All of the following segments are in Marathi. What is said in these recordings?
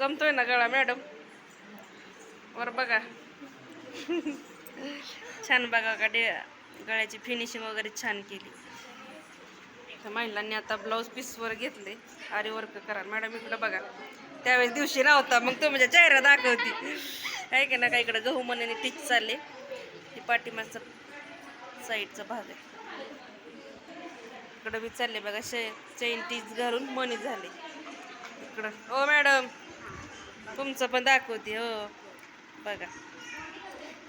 जमतोय ना गळा मॅडम? वर बघा. छान बघा का डे गळ्याची फिनिशिंग वगैरे छान केली. तर महिलांनी आता ब्लाऊज पीसवर घेतले. आरी वर्क करा. मॅडम इकडं बघा. त्यावेळेस दिवशी नव्हता मग तो म्हणजे चेहरा दाखवती. काय की ना का इकडं गहू मनाने टीच चालले. ही पाठीमागचा साईडचा भाग आहे. इकडं बी चालले बघा शे चैन टीच घालून मनी झाले. इकडं. हो मॅडम! तुमचं पण दाखवते हो. बघा.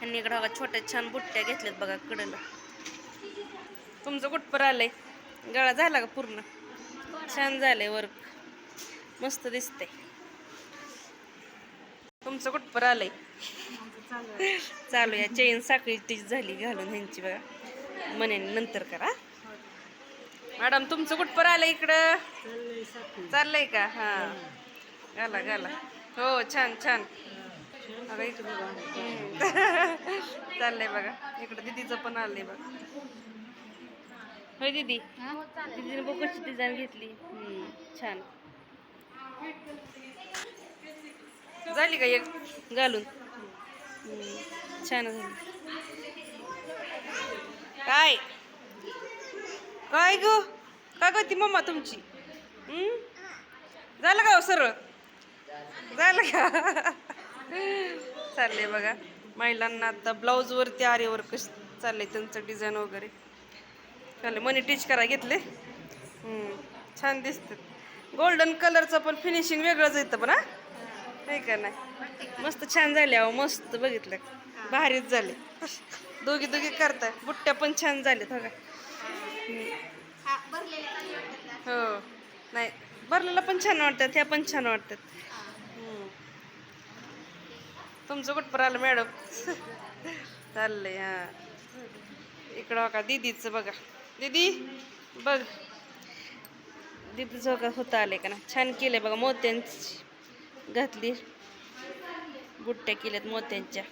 आणि इकडं बघा छोट्या छान बुट्ट्या घेतल्यात बघा कडलं तुमचं कुठपर आलंय? गळा झाला का पूर्ण? छान झालंय वर्क मस्त दिसतंय. तुमचं कुठपर आलंय? चालू या. चेन साखळी टीच झाली घालून ह्यांची बघा. म्हणे नंतर करा. मॅडम तुमचं कुठपर आलं इकडं? चाललंय का? हा. घाला घाला. हो छान छान. अगं इकडं. चाललंय बघा. इकडं दिदीचं पण आलंय बघा. होय दीदी? दीदीने कशी डिझाईन घेतली. छान. झाली का एक? घालून. छान झाली. काय? काय ग? काय करते मम्मा तुमची? झालं का हो सरळ? झालं का? चाललंय बघा. महिलांना आता ब्लाऊज वरती आरीवर कसं चाललंय त्यांचं डिझाईन वगैरे. चालले मनी टीच करा घेतले. छान दिसतात. गोल्डन कलरचं पण फिनिशिंग वेगळंच येतं पण हा? नाही का नाही? मस्त छान झाले अहो मस्त बघितलं. भारीच झाले. दोघी दोघी करताय. बुट्ट्या पण छान झाल्यात बघा. हो. नाही. भरलेला पण छान वाटतात. ह्या पण छान वाटतात. तुमचं कुठपर आलं मॅडम? चाललंय हा. इकडं बघा दीदीचं बघा. दीदी बघ. दीदीचं का होतं आलंय का ना? छान केलंय बघा मोत्यांची. घातली. बुट्ट्या केल्यात मोत्यांच्या.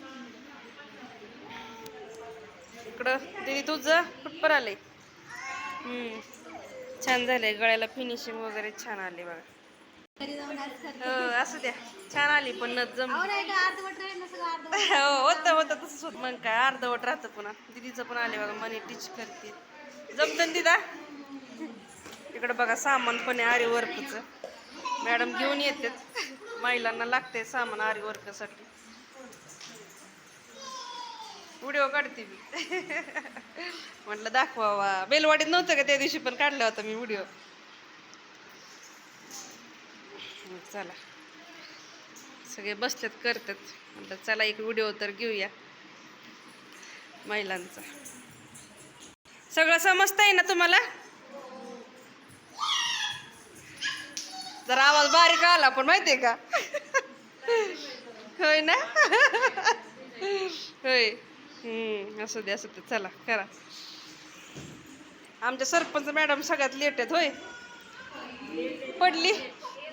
इकडं दीदी तुझं कुठपर आलंय? हम्म. छान झालंय गळ्याला फिनिशिंग वगैरे छान आले बघा. हो असू द्या. छान आली पण नथ जमली. हो हो, होतं होतं. तसंच होत. मग काय अर्धवट राहतं पुन्हा. दिदीचं पण आले बघा मनी टीच करते. जमतं ना दिदा? इकडं बघा सामान पण आहे आरी वर्कचं मॅडम घेऊन येतात. महिलांना लागते सामान आरी वर्कसाठी व्हिडिओ काढते मी. म्हटलं दाखवावा. बेलवाडीत नव्हतं का त्या दिवशी पण काढला होता मी व्हिडिओ? चला. सगळे बसलेत करतात. म्हटलं चला एक व्हिडिओ तर घेऊया. महिलांचा. सगळं समजतंय ना तुम्हाला? जरा आवाज बारीक आला पण माहितीये का? होय ना? होय. हम्म असू दे असू दे. चला करा. आमच्या सरपंच मॅडम सगळ्यात लेट आहेत होय. पडली.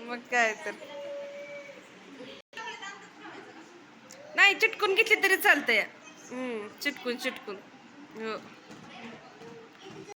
मग काय तर. नाही चिटकून घेतली तरी चालतंय. चिटकून चिटकून. हो.